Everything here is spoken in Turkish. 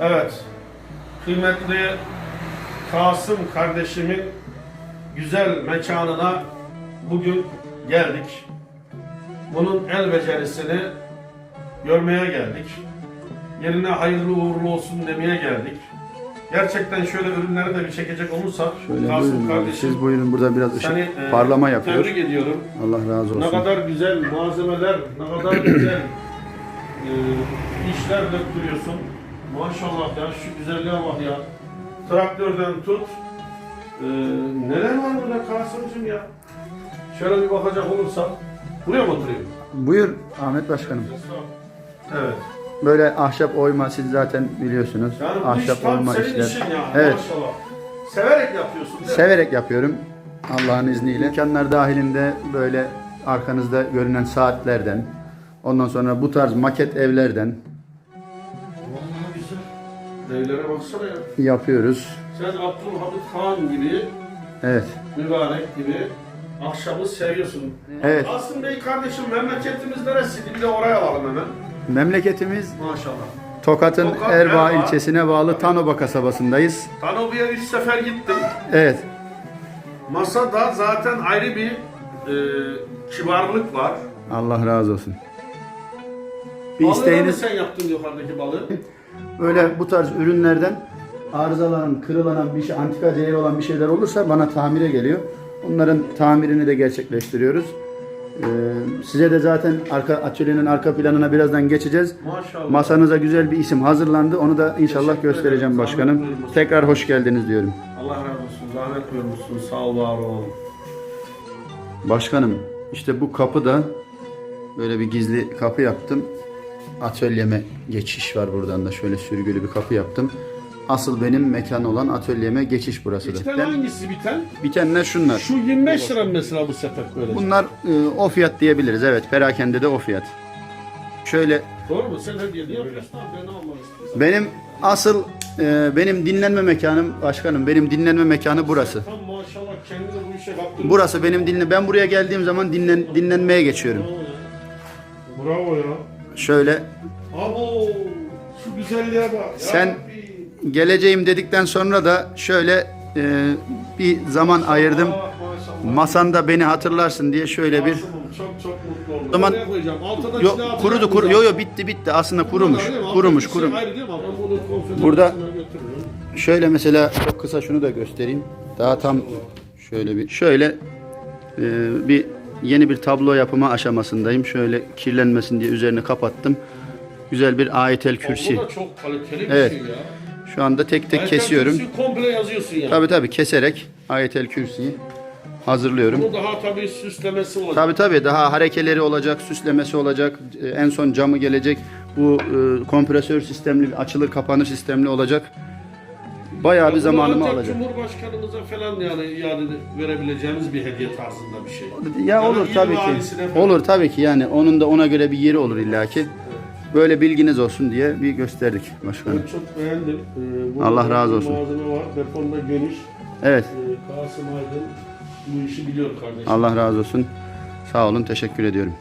Evet. Kıymetli Kasım kardeşimin güzel mekanına bugün geldik. Bunun el becerisini görmeye geldik. Yerine hayırlı uğurlu olsun demeye geldik. Gerçekten şöyle ürünleri de bir çekecek olursak Şöyle Kasım buyurun kardeşim Siz buyurun burada biraz ışık seni e, parlama yapıyor. Tebrik ediyorum. Allah razı Ne olsun. kadar güzel malzemeler, ne kadar güzel e, işler döktürüyorsun. Maşallah ya şu güzelliğe bak ya. Traktörden tut. E, neler var burada Kasım'cığım ya? Şöyle bir bakacak olursak. Buraya mı oturuyor? Buyur Ahmet Başkanım. Evet. Böyle ahşap oyma siz zaten biliyorsunuz. Yani bu iş ahşap tam oyma senin işler. işin yani Evet. maşallah. Severek yapıyorsun değil mi? Severek yapıyorum. Allah'ın izniyle. İmkanlar dahilinde böyle arkanızda görünen saatlerden, ondan sonra bu tarz maket evlerden güzel. Evlere baksana ya. yapıyoruz. Sen Abdülhamit Han gibi, Evet. mübarek gibi akşamı seviyorsun. Evet. Asım Bey kardeşim memleketimiz neresiydi? Bir de oraya alalım hemen. Memleketimiz Maşallah. Tokat'ın Tokat, Erbaa Erbaa. ilçesine bağlı Tanoba kasabasındayız. Tanobu'ya üç sefer gittim. Evet. Masada zaten ayrı bir e, kibarlık var. Allah razı olsun. Bir Balığı isteğiniz sen yaptın yukarıdaki balığı. böyle bu tarz ürünlerden arızalanan, kırılanan bir şey, antika değeri olan bir şeyler olursa bana tamire geliyor. Onların tamirini de gerçekleştiriyoruz. Ee, size de zaten arka atölyenin arka planına birazdan geçeceğiz. Maşallah. Masanıza güzel bir isim hazırlandı. Onu da inşallah Teşekkür göstereceğim ederim. başkanım. Zahmet. Tekrar hoş geldiniz diyorum. Allah razı olsun. Zahmet buyurmuşsun. Sağ ol, var ol. Başkanım işte bu kapı da böyle bir gizli kapı yaptım. Atölyeme geçiş var buradan da şöyle sürgülü bir kapı yaptım. Asıl benim mekan olan atölyeme geçiş burası Biten da. hangisi biten? Bitenler şunlar. Şu 25 lira mesela bu sepet böyle. Bunlar e, o fiyat diyebiliriz. Evet perakende de o fiyat. Şöyle Doğru mu? Sen hediye yapıyorsun abi. Ben almak benim asıl e, benim dinlenme mekanım başkanım. Benim dinlenme mekanı burası. Tam maşallah kendini bu işe kaptın. Burası benim dinle. Ben buraya geldiğim zaman dinlen dinlenmeye geçiyorum. Bravo ya. Şöyle Abo şu güzelliğe bak. Sen- Rabbi. geleceğim dedikten sonra da şöyle e, bir zaman ayırdım. Ah, maşallah. Masanda beni hatırlarsın diye şöyle bir Çok çok mutlu oldum. zaman- Oraya koyacağım. Yo, silah kurudu burada. yo yo bitti bitti aslında kurumuş kurumuş kurum. şey konferansına Burada-. Şöyle mesela çok kısa şunu da göstereyim. Daha tam şöyle bir şöyle e, bir yeni bir tablo yapımı aşamasındayım. Şöyle kirlenmesin diye üzerini kapattım. Güzel bir ayetel kürsi. Bu da çok kaliteli bir Evet. şey ya. Şu anda tek tek Ayetel kesiyorum. Kürsi komple yazıyorsun yani. Tabi tabi keserek ayetel kürsiyi hazırlıyorum. Bunu daha tabii süslemesi olacak. Tabi tabi daha harekeleri olacak, süslemesi olacak. Ee, En son camı gelecek. Bu e, kompresör sistemli, açılır kapanır sistemli olacak. Bayağı bir zamanımı ancak alacak. Cumhurbaşkanımıza falan yani iade verebileceğimiz bir hediye tarzında bir şey. Ya Yani olur il tabii valisine ki. falan. Olur tabii ki yani onun da ona göre bir yeri olur illaki. Böyle bilginiz olsun diye bir gösterdik başkanım. Ben çok beğendim. Ee, burada Allah razı bir olsun. Malzeme var. Deponda geniş. Evet. Ee, Kasım Aydın bu işi biliyor kardeşim. Allah razı olsun. Sağ olun. Teşekkür ediyorum.